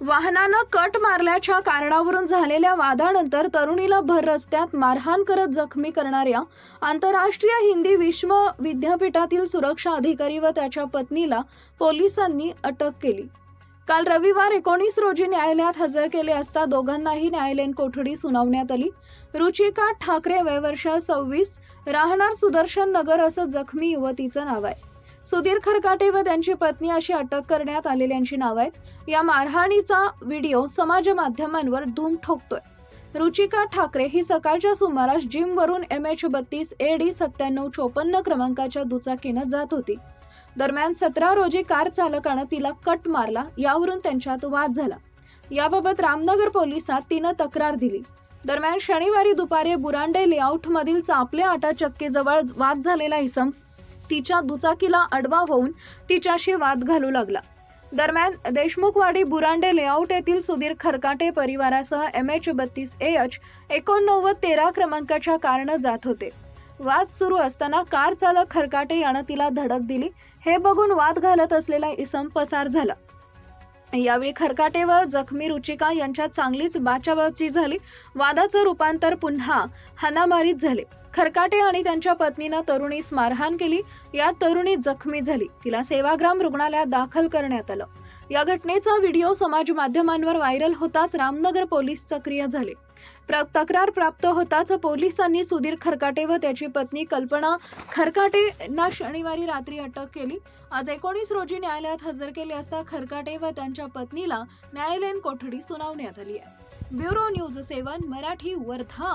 वाहनानं कट मारल्याच्या कारणावरून झालेल्या वादानंतर तरुणीला भर रस्त्यात मारहाण करत जखमी करणाऱ्या आंतरराष्ट्रीय हिंदी विश्व विद्यापीठातील सुरक्षा अधिकारी व त्याच्या पत्नीला पोलिसांनी अटक केली. काल रविवार एकोणीस रोजी न्यायालयात हजर केले असता दोघांनाही न्यायालयीन कोठडी सुनावण्यात आली. रुचिका ठाकरे वय वर्ष सव्वीस राहणार सुदर्शन नगर असं जखमी युवतीचं नाव आहे. सुधीर खरकाटे व त्यांची पत्नी अशी अटक करण्यात आलेल्यांची नाव आहेत. या मारहाणीचा व्हिडिओ समाज माध्यमांवर धूम ठोकतोय. रुचिका ठाकरे ही सकाळच्या सुमारास जिमवरून एम एच बत्तीस ए डी सत्त्याण्णव चोपन्न क्रमांकाच्या दुचाकीनं जात होती. दरम्यान सतरा रोजी कार चालकानं तिला कट मारला यावरून त्यांच्यात वाद झाला. याबाबत रामनगर पोलिसात तिनं तक्रार दिली. दरम्यान शनिवारी दुपारी बुरांडे लेआउटमधील चापले आटा चक्कीजवळ वाद झालेला इसम तिच्या दुचाकीला अडवा होऊन तिच्याशी वाद घालू लागला. दरम्यान देशमुखवाडी बुरांडे लेआउट येथील सुधीर खरकाटे परिवारासह एम एच बत्तीस ए एच एकोणनव्वद तेरा क्रमांकाच्या कारनं जात होते. वाद सुरू असताना कार चालक खरकाटे यानं तिला धडक दिली. हे बघून वाद घालत असलेला इसम पसार झाला. यावेळी खरकाटे व जखमी रुचिका यांच्यात चांगलीच बाचाबाची झाली. वादाचं रूपांतर पुन्हा हानामारीत झाले. खरकाटे आणि त्यांच्या पत्नीनं तरुणीस मारहाण केली. यात तरुणी जखमी झाली. तिला सेवाग्राम रुग्णालयात दाखल करण्यात आलं. या घटनेचा व्हिडिओ समाज माध्यमांवर व्हायरल होताच रामनगर पोलीस सक्रिय झाले. प्र तक्रार प्राप्त होताच पोलिसांनी सुधीर खरकाटे व त्याची पत्नी कल्पना खरकाटे यांना शनिवारी रात्री अटक केली. आज एकोणीस रोजी न्यायालयात हजर केले असता खरकाटे व त्यांच्या पत्नीला न्यायालयीन कोठडी सुनावण्यात आली आहे. Bureau news seven Marathi Wardha.